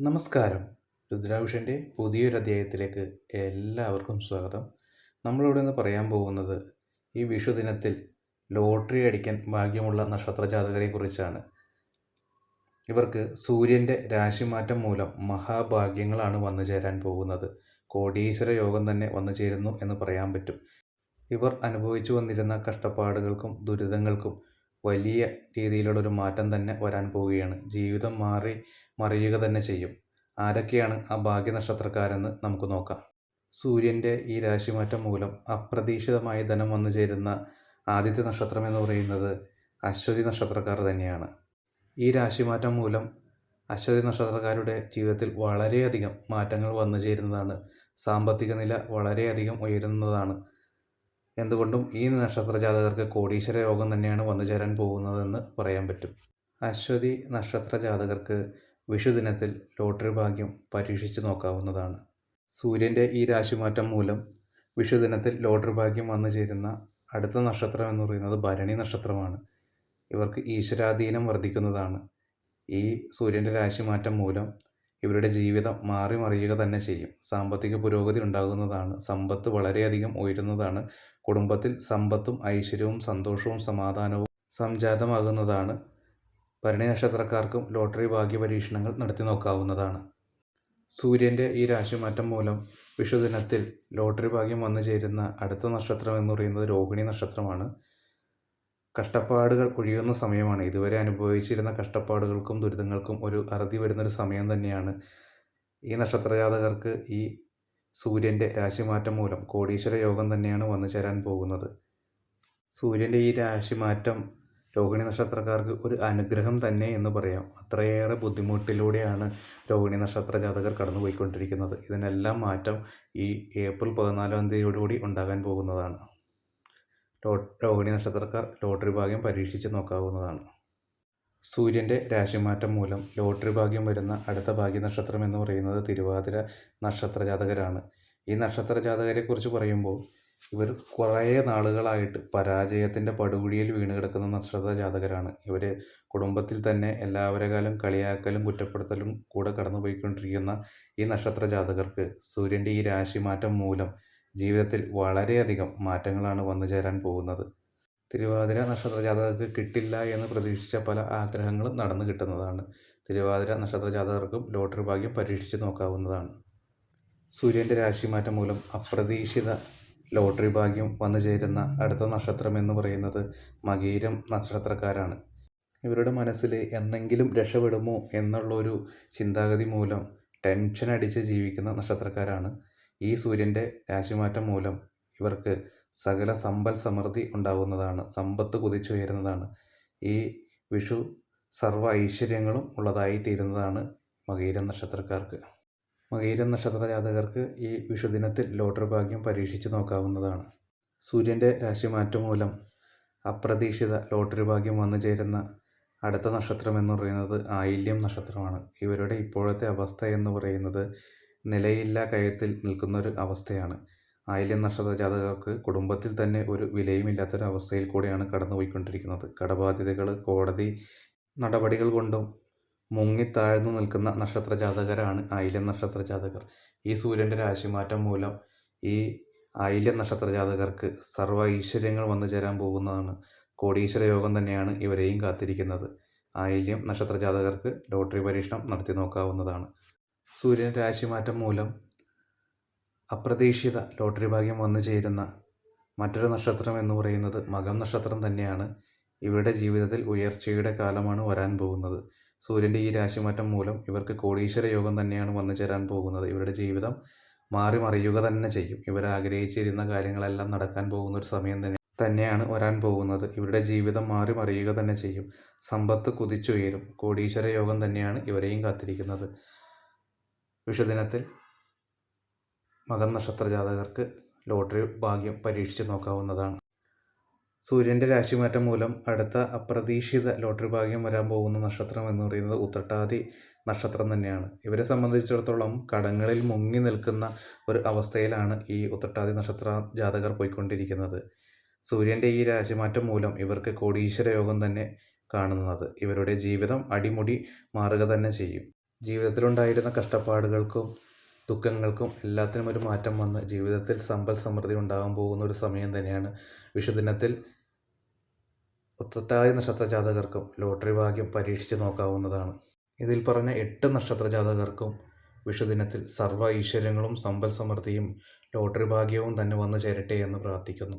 നമസ്കാരം. രുദ്രാഭിഷന്റെ പുതിയൊരു അധ്യായത്തിലേക്ക് എല്ലാവർക്കും സ്വാഗതം. നമ്മളിവിടെ നിന്ന് പറയാൻ പോകുന്നത് ഈ വിഷു ദിനത്തിൽ ലോട്ടറി അടിക്കാൻ ഭാഗ്യമുള്ള നക്ഷത്ര ജാതകരെ കുറിച്ചാണ് ഇവർക്ക് സൂര്യന്റെ രാശിമാറ്റം മൂലം മഹാഭാഗ്യങ്ങളാണ് വന്നു ചേരാൻ പോകുന്നത്. കോടീശ്വര യോഗം തന്നെ വന്നു ചേരുന്നു എന്ന് പറയാൻ പറ്റും. ഇവർ അനുഭവിച്ചു വന്നിരുന്ന കഷ്ടപ്പാടുകൾക്കും ദുരിതങ്ങൾക്കും വലിയ രീതിയിലുള്ളൊരു മാറ്റം തന്നെ വരാൻ പോവുകയാണ്. ജീവിതം മാറി മറിയുക തന്നെ ചെയ്യും. ആരൊക്കെയാണ് ആ ഭാഗ്യ നക്ഷത്രക്കാരെന്ന് നമുക്ക് നോക്കാം. സൂര്യന്റെ ഈ രാശിമാറ്റം മൂലം അപ്രതീക്ഷിതമായി ധനം വന്നു ചേരുന്ന ആദ്യത്തെ നക്ഷത്രം എന്ന് പറയുന്നത് അശ്വതി നക്ഷത്രക്കാർ തന്നെയാണ്. ഈ രാശിമാറ്റം മൂലം അശ്വതി നക്ഷത്രക്കാരുടെ ജീവിതത്തിൽ വളരെയധികം മാറ്റങ്ങൾ വന്നു ചേരുന്നതാണ്. സാമ്പത്തിക നില വളരെയധികം ഉയരുന്നതാണ്. എന്തുകൊണ്ടും ഈ നക്ഷത്ര ജാതകർക്ക് കോടീശ്വര യോഗം തന്നെയാണ് വന്നു ചേരാൻ പോകുന്നതെന്ന് പറയാൻ പറ്റും. അശ്വതി നക്ഷത്ര ജാതകർക്ക് വിഷുദിനത്തിൽ ലോട്ടറി ഭാഗ്യം പരീക്ഷിച്ചു നോക്കാവുന്നതാണ്. സൂര്യന്റെ ഈ രാശിമാറ്റം മൂലം വിഷുദിനത്തിൽ ലോട്ടറി ഭാഗ്യം വന്നു ചേരുന്ന അടുത്ത നക്ഷത്രം എന്ന് പറയുന്നത് ഭരണി നക്ഷത്രമാണ്. ഇവർക്ക് ഈശ്വരാധീനം വർദ്ധിക്കുന്നതാണ്. ഈ സൂര്യന്റെ രാശിമാറ്റം മൂലം ഇവരുടെ ജീവിതം മാറി മറിയുക തന്നെ ചെയ്യും. സാമ്പത്തിക പുരോഗതി ഉണ്ടാകുന്നതാണ് സമ്പത്ത് വളരെയധികം ഉയരുന്നതാണ് കുടുംബത്തിൽ സമ്പത്തും ഐശ്വര്യവും സന്തോഷവും സമാധാനവും സംജാതമാകുന്നതാണ് ഭരണി നക്ഷത്രക്കാർക്കും ലോട്ടറി ഭാഗ്യ പരീക്ഷണങ്ങൾ നടത്തി നോക്കാവുന്നതാണ് സൂര്യന്റെ ഈ രാശിമാറ്റം മൂലം വിഷുദിനത്തിൽ ലോട്ടറി ഭാഗ്യം വന്നു ചേരുന്ന അടുത്ത നക്ഷത്രം എന്ന് പറയുന്നത് രോഹിണി നക്ഷത്രമാണ്. കഷ്ടപ്പാടുകൾ ഒഴിയുന്ന സമയമാണ്. ഇതുവരെ അനുഭവിച്ചിരുന്ന കഷ്ടപ്പാടുകൾക്കും ദുരിതങ്ങൾക്കും ഒരു അറുതി വരുന്നൊരു സമയം തന്നെയാണ്. ഈ നക്ഷത്രജാതകർക്ക് ഈ സൂര്യന്റെ രാശിമാറ്റം മൂലം കോടീശ്വര യോഗം തന്നെയാണ് വന്നു ചേരാൻ പോകുന്നത്. സൂര്യന്റെ ഈ രാശിമാറ്റം രോഹിണി നക്ഷത്രക്കാർക്ക് ഒരു അനുഗ്രഹം തന്നെ എന്ന് പറയാം. അത്രയേറെ ബുദ്ധിമുട്ടിലൂടെയാണ് രോഹിണി നക്ഷത്ര ജാതകർ കടന്നു പോയിക്കൊണ്ടിരിക്കുന്നത് ഇതിനെല്ലാം മാറ്റം ഈ ഏപ്രിൽ പതിനാലാം തീയതിയോടുകൂടി ഉണ്ടാകാൻ പോകുന്നതാണ്. രോഹിണി നക്ഷത്രക്കാർ ലോട്ടറി ഭാഗ്യം പരീക്ഷിച്ച് നോക്കാവുന്നതാണ്. സൂര്യന്റെ രാശിമാറ്റം മൂലം ലോട്ടറി ഭാഗ്യം വരുന്ന അടുത്ത ഭാഗ്യ നക്ഷത്രം എന്ന് പറയുന്നത് തിരുവാതിര നക്ഷത്ര ജാതകരാണ്. ഈ നക്ഷത്ര ജാതകരെക്കുറിച്ച് പറയുമ്പോൾ ഇവർ കുറേ നാളുകളായിട്ട് പരാജയത്തിന്റെ പടുകുഴിയിൽ വീണ് കിടക്കുന്ന നക്ഷത്ര ജാതകരാണ്. ഇവർ കുടുംബത്തിൽ തന്നെ എല്ലാവരെക്കാളും കളിയാക്കലും കുറ്റപ്പെടുത്തലും കൂടെ കടന്നുപോയിക്കൊണ്ടിരിക്കുന്ന ഈ നക്ഷത്ര ജാതകർക്ക് സൂര്യന്റെ ഈ രാശിമാറ്റം മൂലം ജീവിതത്തിൽ വളരെയധികം മാറ്റങ്ങളാണ് വന്നു ചേരാൻ പോകുന്നത്. തിരുവാതിര നക്ഷത്ര ജാതകർക്ക് കിട്ടില്ല എന്ന് പ്രതീക്ഷിച്ച പല ആഗ്രഹങ്ങളും നടന്നു കിട്ടുന്നതാണ്. തിരുവാതിര നക്ഷത്ര ജാതകർക്കും ലോട്ടറി ഭാഗ്യം പരീക്ഷിച്ച് നോക്കാവുന്നതാണ്. സൂര്യന്റെ രാശിമാറ്റം മൂലം അപ്രതീക്ഷിത ലോട്ടറി ഭാഗ്യം വന്നു ചേരുന്ന അടുത്ത നക്ഷത്രം എന്ന് പറയുന്നത് മകീരം നക്ഷത്രക്കാരാണ്. ഇവരുടെ മനസ്സിൽ എന്നെങ്കിലും രക്ഷപ്പെടുമോ എന്നുള്ളൊരു ചിന്താഗതി മൂലം ടെൻഷൻ അടിച്ച് ജീവിക്കുന്ന നക്ഷത്രക്കാരാണ്. ഈ സൂര്യന്റെ രാശിമാറ്റം മൂലം ഇവർക്ക് സകല സമ്പൽ സമൃദ്ധി ഉണ്ടാകുന്നതാണ്. സമ്പത്ത് കുതിച്ചുയരുന്നതാണ് ഈ വിഷു സർവ ഐശ്വര്യങ്ങളും ഉള്ളതായി തീരുന്നതാണ് മകീരം നക്ഷത്രക്കാർക്ക്. മകീരം നക്ഷത്ര ജാതകർക്ക് ഈ വിഷുദിനത്തിൽ ലോട്ടറി ഭാഗ്യം പരീക്ഷിച്ച് നോക്കാവുന്നതാണ്. സൂര്യന്റെ രാശിമാറ്റം മൂലം അപ്രതീക്ഷിത ലോട്ടറി ഭാഗ്യം വന്നു ചേരുന്ന അടുത്ത നക്ഷത്രം എന്ന് പറയുന്നത് ആയില്യം നക്ഷത്രമാണ്. ഇവരുടെ ഇപ്പോഴത്തെ അവസ്ഥ എന്ന് പറയുന്നത് നിലയില്ലാ കയത്തിൽ നിൽക്കുന്നൊരു അവസ്ഥയാണ്. ആയില്യം നക്ഷത്ര ജാതകർക്ക് കുടുംബത്തിൽ തന്നെ ഒരു വിലയുമില്ലാത്തൊരു അവസ്ഥയിൽ കൂടെയാണ് കടന്നുപോയിക്കൊണ്ടിരിക്കുന്നത്. കടബാധ്യതകൾ കോടതി നടപടികൾ കൊണ്ടും മുങ്ങിത്താഴ്ന്നു നിൽക്കുന്ന നക്ഷത്ര ജാതകരാണ് ആയില്യം നക്ഷത്ര ജാതകർ. ഈ സൂര്യന്റെ രാശിമാറ്റം മൂലം ഈ ആയില്യം നക്ഷത്ര ജാതകർക്ക് സർവ ഐശ്വര്യങ്ങൾ വന്നു ചേരാൻ പോകുന്നതാണ്. കോടീശ്വര യോഗം തന്നെയാണ് ഇവരെയും കാത്തിരിക്കുന്നത്. ആയില്യം നക്ഷത്ര ജാതകർക്ക് ലോട്ടറി പരീക്ഷണം നടത്തി നോക്കാവുന്നതാണ്. സൂര്യൻ രാശിമാറ്റം മൂലം അപ്രതീക്ഷിത ലോട്ടറി ഭാഗ്യം വന്നു ചേരുന്ന മറ്റൊരു നക്ഷത്രം എന്ന് പറയുന്നത് മകം നക്ഷത്രം തന്നെയാണ്. ഇവരുടെ ജീവിതത്തിൽ ഉയർച്ചയുടെ കാലമാണ് വരാൻ പോകുന്നത്. സൂര്യന്റെ ഈ രാശിമാറ്റം മൂലം ഇവർക്ക് കോടീശ്വര യോഗം തന്നെയാണ് വന്നു ചേരാൻ പോകുന്നത്. ഇവരുടെ ജീവിതം മാറി മറിയുക തന്നെ ചെയ്യും. ഇവർ ആഗ്രഹിച്ചിരുന്ന കാര്യങ്ങളെല്ലാം നടക്കാൻ പോകുന്ന ഒരു സമയം തന്നെ തന്നെയാണ് വരാൻ പോകുന്നത്. ഇവരുടെ ജീവിതം മാറി മറിയുക തന്നെ ചെയ്യും. സമ്പത്ത് കുതിച്ചുയരും. കോടീശ്വര യോഗം തന്നെയാണ് ഇവരെയും കാത്തിരിക്കുന്നത്. വിഷുദിനത്തിൽ മകൻ നക്ഷത്ര ജാതകർക്ക് ലോട്ടറി ഭാഗ്യം പരീക്ഷിച്ച് നോക്കാവുന്നതാണ്. സൂര്യന്റെ രാശിമാറ്റം മൂലം അടുത്ത അപ്രതീക്ഷിത ലോട്ടറി ഭാഗ്യം വരാൻ പോകുന്ന നക്ഷത്രം എന്ന് പറയുന്നത് ഉത്രട്ടാതി നക്ഷത്രം തന്നെയാണ്. ഇവരെ സംബന്ധിച്ചിടത്തോളം കടങ്ങളിൽ മുങ്ങി നിൽക്കുന്ന ഒരു അവസ്ഥയിലാണ് ഈ ഉത്രട്ടാതി നക്ഷത്ര ജാതകർ പോയിക്കൊണ്ടിരിക്കുന്നത്. സൂര്യന്റെ ഈ രാശിമാറ്റം മൂലം ഇവർക്ക് കോടീശ്വര യോഗം തന്നെ കാണുന്നത്. ഇവരുടെ ജീവിതം അടിമുടി മാറുക തന്നെ ചെയ്യും. ജീവിതത്തിലുണ്ടായിരുന്ന കഷ്ടപ്പാടുകൾക്കും ദുഃഖങ്ങൾക്കും എല്ലാത്തിനും ഒരു മാറ്റം വന്ന് ജീവിതത്തിൽ സമ്പൽ സമൃദ്ധി ഉണ്ടാകാൻ പോകുന്ന ഒരു സമയം തന്നെയാണ് വിഷുദിനത്തിൽ ഒത്തത്തായ നക്ഷത്ര ജാതകർക്കും ലോട്ടറി ഭാഗ്യം പരീക്ഷിച്ച് നോക്കാവുന്നതാണ്. ഇതിൽ പറഞ്ഞ എട്ട് നക്ഷത്ര ജാതകർക്കും വിഷുദിനത്തിൽ സർവ ഐശ്വര്യങ്ങളും സമ്പൽ സമൃദ്ധിയും ലോട്ടറി ഭാഗ്യവും തന്നെ വന്നു ചേരട്ടെ എന്ന് പ്രാർത്ഥിക്കുന്നു.